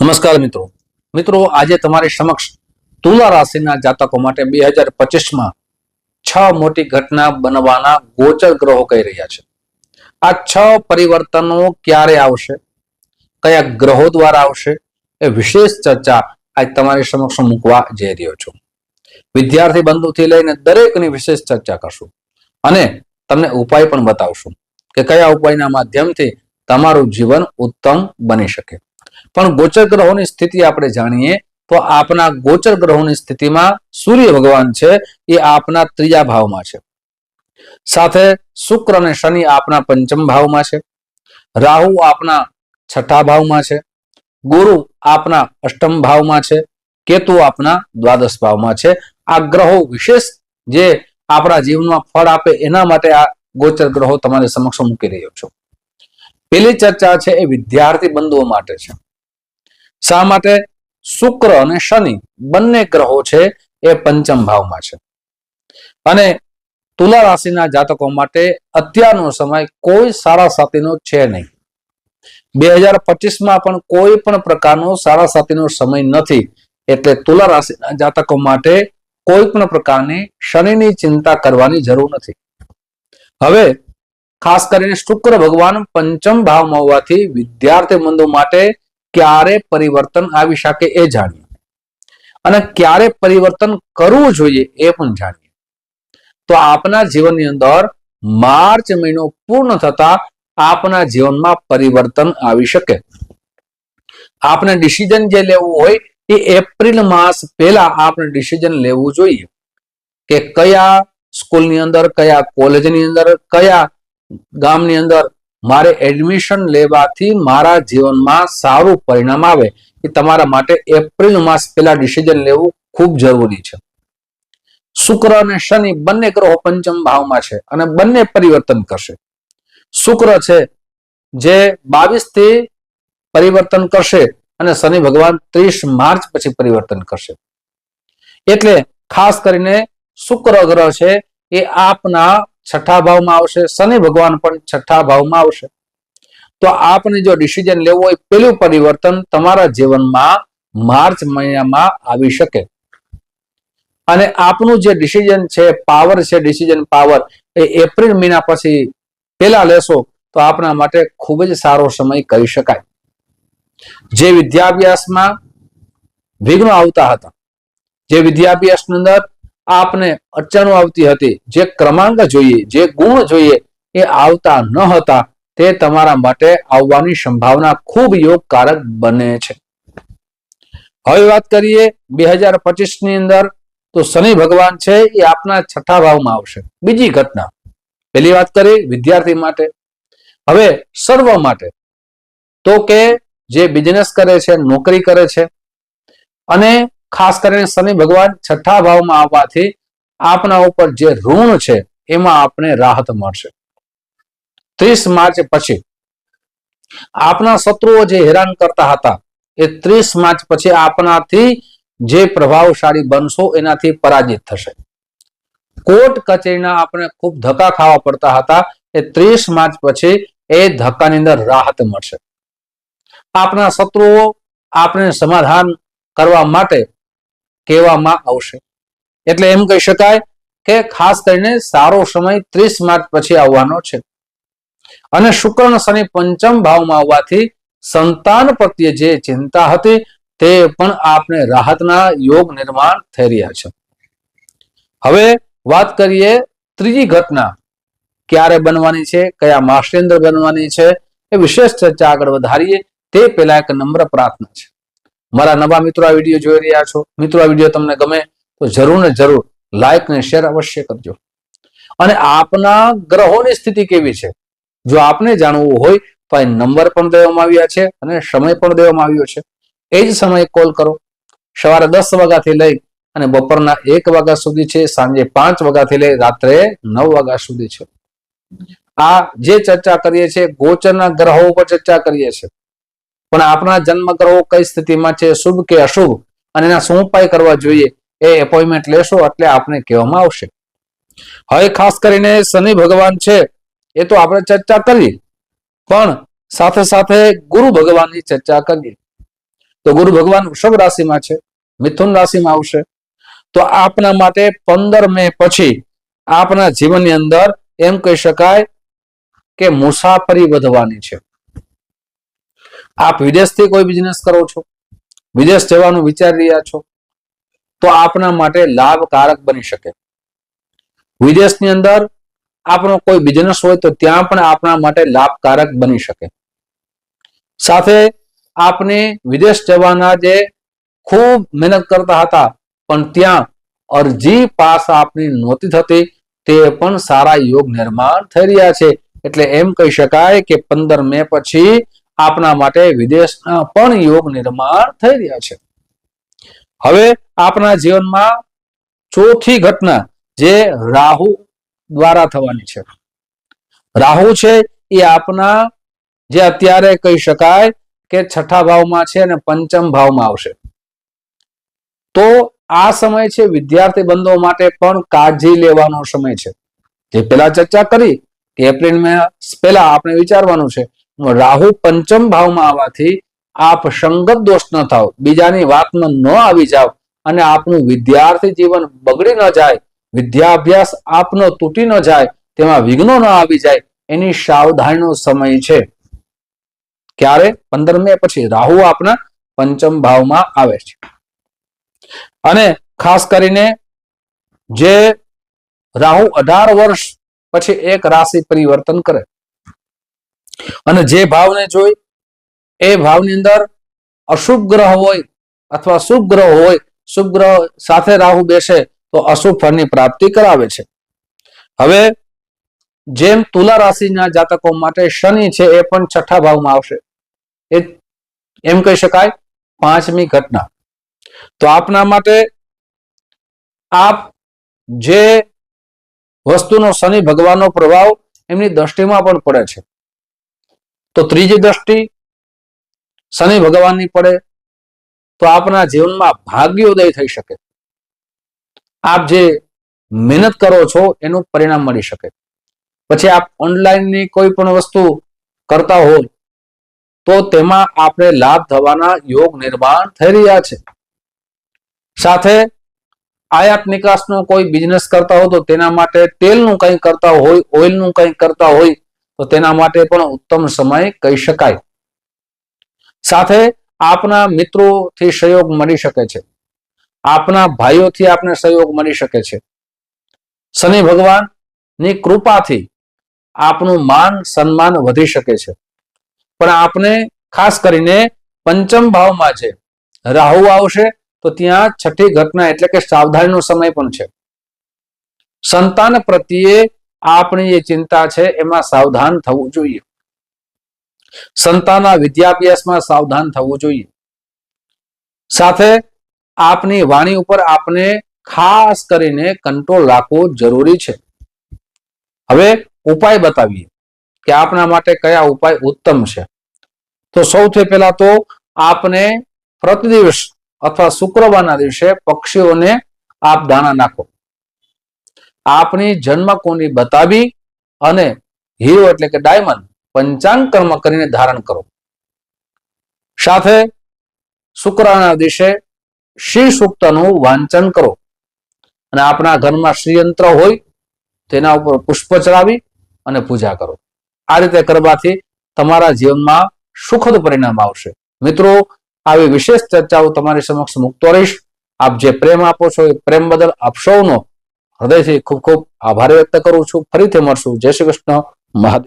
નમસ્કાર મિત્રો. મિત્રો, આજે તમારી સમક્ષ તુલા રાશિના જાતકો માટે બે હજાર પચીસમાં છ મોટી ઘટના બનવાના ગોચર ગ્રહો કહી રહ્યા છે. આ છ પરિવર્તનો ક્યારે આવશે? કયા ગ્રહો દ્વારા આવશે? એ વિશેષ ચર્ચા આજ તમારી સમક્ષ મૂકવા જઈ રહ્યો છું. વિદ્યાર્થી બંધુથી લઈને દરેકની વિશેષ ચર્ચા કરશું અને તમને ઉપાય પણ બતાવશું કે કયા ઉપાયના માધ્યમથી તમારું જીવન ઉત્તમ બની શકે. પણ ગોચર ગ્રહોની સ્થિતિ આપણે જાણીએ, તો આપના ગોચર ગ્રહોની સ્થિતિમાં સૂર્ય ભગવાન છે, એ આપના ત્રીજા ભાવમાં છે. સાથે શુક્ર અને શનિ આપના પંચમ ભાવમાં છે. રાહુ આપના છઠ્ઠા ભાવમાં છે. ગુરુ આપના અષ્ટમ ભાવમાં છે. કેતુ આપના દ્વાદશ ભાવમાં છે. આ ગ્રહો વિશેષ જે આપણા જીવનમાં ફળ આપે એના માટે આ ગોચર ગ્રહો તમારી સમક્ષ મૂકી રહ્યો છું. પેલી ચર્ચા છે એ વિદ્યાર્થી બંધુઓ માટે છે. શા માટે? શુક્ર અને શનિ બંને ગ્રહો છે, એ પંચમ ભાવમાં છે. અને તુલા રાશિના જાતકો માટે અત્યારનો સમય કોઈ સારા સાથીનો છે નહીં. બે હજાર પચીસમાં પણ કોઈ પણ પ્રકારનો સારા સાથીનો સમય નથી. એટલે તુલા રાશિના જાતકો માટે કોઈ પણ પ્રકારની શનિની ચિંતા કરવાની જરૂર નથી. હવે ખાસ કરીને શુક્ર ભગવાન પંચમ ભાવમાં હોવાથી વિદ્યાર્થી બંધુ માટે ક્યારે પરિવર્તન આવી શકે એ જાણીએ. અને ક્યારે પરિવર્તન કરવું જોઈએ એ પણ જાણીએ. તો આપના જીવનની અંદર માર્ચ મહિનો પૂર્ણ થતા આપના જીવનમાં પરિવર્તન આવી શકે. આપને ડિસિઝન જે લેવું હોય એ એપ્રિલ માસ પહેલા આપણે ડિસિઝન લેવું જોઈએ. કે કયા સ્કૂલની અંદર, કયા કોલેજની અંદર, કયા ગામની અંદર મારે એડમિશન લેવાથી મારા જીવનમાં સારું પરિણામ આવે એ તમારા માટે એપ્રિલ માસ પહેલા ડિસિઝન લેવું ખૂબ જરૂરી છે. શુક્ર અને શનિ બંને ગ્રહો પંચમ ભાવમાં છે અને બંને પરિવર્તન કરશે. શુક્ર છે જે બાવીસથી પરિવર્તન કરશે અને શનિ ભગવાન ત્રીસ માર્ચ પછી પરિવર્તન કરશે. એટલે ખાસ કરીને શુક્ર ગ્રહ છે એ આપના છઠ્ઠા ભાવમાં આવશે, શનિ ભગવાન પણ છઠ્ઠા ભાવમાં આવશે. તો આપને જો ડિસિઝન લેવું હોય, પેલું પરિવર્તન તમારા જીવનમાં માર્ચ મહિનામાં આવી શકે. અને આપનું જે ડિસિઝન છે પાવર છે ડિસિઝન પાવર એ એપ્રિલ મહિના પછી પેલા લેશો, તો આપના માટે ખૂબ જ સારો સમય કહી શકાય. જે વિદ્યાભ્યાસમાં વિઘ્નો આવતા હતા, જે વિદ્યાભ્યાસની અંદર આપને અડચણો આવતી હતી. જે ક્રમાંક જોઈએ, જે ગુણ જોઈએ, એ આવતા ન હતા. તે તમારા માટે આવવાની સંભાવના ખૂબ યોગકારક બને છે. હવે વાત કરીએ બે હજારની અંદર તો શનિ ભગવાન છે એ આપના છઠ્ઠા ભાવમાં આવશે. બીજી ઘટના. પેલી વાત કરી વિદ્યાર્થી માટે. હવે સર્વ માટે. તો કે જે બિઝનેસ કરે છે, નોકરી કરે છે. અને ખાસ કરીને શનિ ભગવાન છઠ્ઠા ભાવમાં આવવાથી આપના ઉપર જે ઋણ છે, એમાં આપને રાહત મળશે. ત્રીસ માર્ચ પછી આપના શત્રુઓ જે હેરાન કરતા હતા, એ ત્રીસ માર્ચ પછી આપનાથી જે પ્રભાવશાળી બનશો, એનાથી પરાજિત થશે. કોર્ટ કચેરીના આપણે ખૂબ ધક્કા ખાવા પડતા હતા, એ ત્રીસ માર્ચ પછી એ ધક્કાની અંદર રાહત મળશે. આપના શત્રુઓ આપણે સમાધાન કરવા માટે કહેવામાં આવશે. એટલે એમ કહી શકાય કે ખાસ કરીને સારો સમય ત્રીસ માર્ચ પછી આવવાનો છે. અને શુક્ર શનિ પંચમ ભાવમાં આવવાથી સંતાન પ્રત્યે જે ચિંતા હતી તે પણ આપને રાહતના યોગ નિર્માણ થઈ રહ્યા છે. હવે વાત કરીએ ત્રીજી ઘટના. ક્યારે બનવાની છે? કયા માસની બનવાની છે? એ વિશેષ ચર્ચા આગળ વધારીએ. તે પહેલા એક નમ્ર પ્રાર્થના છે. મારા નવા મિત્રો આ વીડિયો જોઈ રહ્યા છો, મિત્રો આ વીડિયો તમને ગમે તો જરૂર ને જરૂર લાઈક ને શેર અવશ્ય કરજો. અને આપના ગ્રહોની સ્થિતિ કેવી છે? જો આપને જાણવું હોય તો આ નંબર પણ દેવામાં આવ્યા છે અને સમય પણ દેવામાં આવ્યો છે. એ જ સમયે કોલ કરો. સવારે દસ વાગ્યાથી લઈ અને બપોરના એક વાગ્યા સુધી છે, સાંજે પાંચ વાગ્યાથી લઈ રાત્રે નવ વાગ્યા સુધી છે. આ જે ચર્ચા કરીએ છીએ, ગોચરના ગ્રહો ઉપર ચર્ચા કરીએ છીએ. પણ આપણા જન્મ ગ્રહો કઈ સ્થિતિમાં છે, શુભ કે અશુભ, અને એના શું ઉપાય કરવા જોઈએ, એ એપોઇન્ટમેન્ટ લેશો એટલે આપને કહેવામાં આવશે. હવે ખાસ કરીને શનિ ભગવાન છે, એ તો આપણે ચર્ચા કરી, પણ સાથે સાથે ગુરુ ભગવાનની ચર્ચા કરીએ. તો ગુરુ ભગવાન વૃષભ રાશિમાં છે, મિથુન રાશિમાં આવશે. તો આપના માટે પંદર મે પછી આપના જીવનની અંદર એમ કહી શકાય કે મુસાફરી વધવાની છે. આપ વિદેશથી કોઈ બિઝનેસ કરો છો? વિદેશ જવાનું વિચારી રહ્યા છો? તો આપના માટે લાભકારક બની શકે. વિદેશની અંદર આપણો કોઈ બિઝનેસ હોય તો ત્યાં પણ આપણા માટે લાભકારક બની શકે. સાથે આપને વિદેશ જવાના જે ખૂબ મહેનત કરતા હતા, પણ ત્યાં અરજી પાસ આપની નહોતી થતી, તે પણ સારા યોગ નિર્માણ થઈ રહ્યા છે. એટલે એમ કહી શકાય કે પંદર મે પછી આપના માટે વિદેશના પણ યોગ નિર્માણ થઈ રહ્યા છે. હવે આપના જીવનમાં ચોથી ઘટના જે રાહુ દ્વારા થવાની છે. રાહુ છે એ આપના જે અત્યારે કહી શકાય કે છઠ્ઠા ભાવમાં છે અને પંચમ ભાવમાં આવશે. તો આ સમય છે વિદ્યાર્થી બંધો માટે પણ કાળજી લેવાનો સમય છે. જે પેલા ચર્ચા કરી કે એપ્રિલ મે પહેલા આપણે વિચારવાનું છે રાહુ પંચમ ભાવમાં આવવાથી આપ સંગત દોષ ન થાવ. બીજાની વાતમાં ન આવી જાવ અને આપનું વિદ્યાર્થી જીવન બગડી ન જાય, વિદ્યાભ્યાસ આપનો તૂટી ન જાય, તેમાં વિઘ્નો ન આવી જાય, એની સાવધાનીનો સમય છે. ક્યારે? પંદર મે પછી. રાહુ આપના પંચમ ભાવમાં આવે છે. અને ખાસ કરીને જે રાહુ અઢાર વર્ષ પછી એક રાશિ પરિવર્તન કરે. અને જે ભાવને જોઈ, એ ભાવની અંદર અશુભ ગ્રહ હોય અથવા શુભ ગ્રહ હોય, શુભ ગ્રહ સાથે રાહુ બેસે, તો અશુભ ફળની પ્રાપ્તિ કરાવે છે. હવે, જેમ તુલા રાશિના જાતકો માટે શનિ છે, એ પણ છઠ્ઠા ભાવમાં આવશે. એ એમ કહી શકાય, પાંચમી ઘટના. તો આપના માટે આપ જે વસ્તુનો શનિ ભગવાનનો પ્રભાવ એમની દ્રષ્ટિમાં પણ પડે છે. તો ત્રીજી દ્રષ્ટિ શનિ ભગવાનની પડે તો આપના જીવનમાં ભાગ્યોદય થઈ શકે. આપ જે મહેનત કરો છો એનું પરિણામ મળી શકે. પછી આપ ઓનલાઈનની કોઈ પણ વસ્તુ કરતા હોય તો તેમાં આપણે લાભ થવાના યોગ નિર્માણ થઈ રહ્યા છે. સાથે આયાત નિકાસનો કોઈ બિઝનેસ કરતા હો તો તેના માટે તેલનું કંઈ કરતા હોય ઓઇલનું કંઈ કરતા હોય તો તેના માટે પણ ઉત્તમ સમય કહી શકાય. સાથે આપના મિત્રોથી સહયોગ મળી શકે છે. આપના ભાઈઓથી આપને સહયોગ મળી શકે છે. શનિ ભગવાનની કૃપાથી આપનું માન સન્માન વધી શકે છે. પણ આપને ખાસ કરીને પંચમ ભાવમાં છે રાહુ આવશે તો ત્યાં છઠ્ઠી ઘટના એટલે કે સાવધાનીનો સમય પણ છે. સંતાન પ્રત્યે આપણી જે ચિંતા છે, એમાં સાવધાન થવું જોઈએ. સંતાના વિદ્યાભ્યાસમાં સાવધાન થવું જોઈએ. સાથે આપની વાણી ઉપર આપને ખાસ કરીને કંટ્રોલ રાખવો જરૂરી છે. હવે ઉપાય બતાવીએ કે આપના માટે કયા ઉપાય ઉત્તમ છે. તો સૌથી પહેલા તો આપને પ્રતિ દિવસ અથવા શુક્રવારના દિવસે પક્ષીઓને આપ દાણા નાખો. આપની જન્મ કોની બતાવી અને હીરો એટલે કે ડાયમંડ પંચાંગ કર્મ કરીને ધારણ કરો. સાથે શુક્રના દિવસે શ્રી સૂક્તનું વાંચન કરો. અને આપણા ઘરમાં શ્રીયંત્ર હોય તેના ઉપર પુષ્પ ચડાવી અને પૂજા કરો. આ રીતે કરવાથી તમારા જીવનમાં સુખદ પરિણામ આવશે. મિત્રો, આવી વિશેષ ચર્ચાઓ તમારી સમક્ષ મૂકતો રહીશ. આપ જે પ્રેમ આપો છો એ પ્રેમ બદલ આપ સૌનો હૃદયથી ખૂબ ખૂબ આભાર વ્યક્ત કરું છું. ફરીથી મળશું. જય શ્રી કૃષ્ણ. મહાદેવ.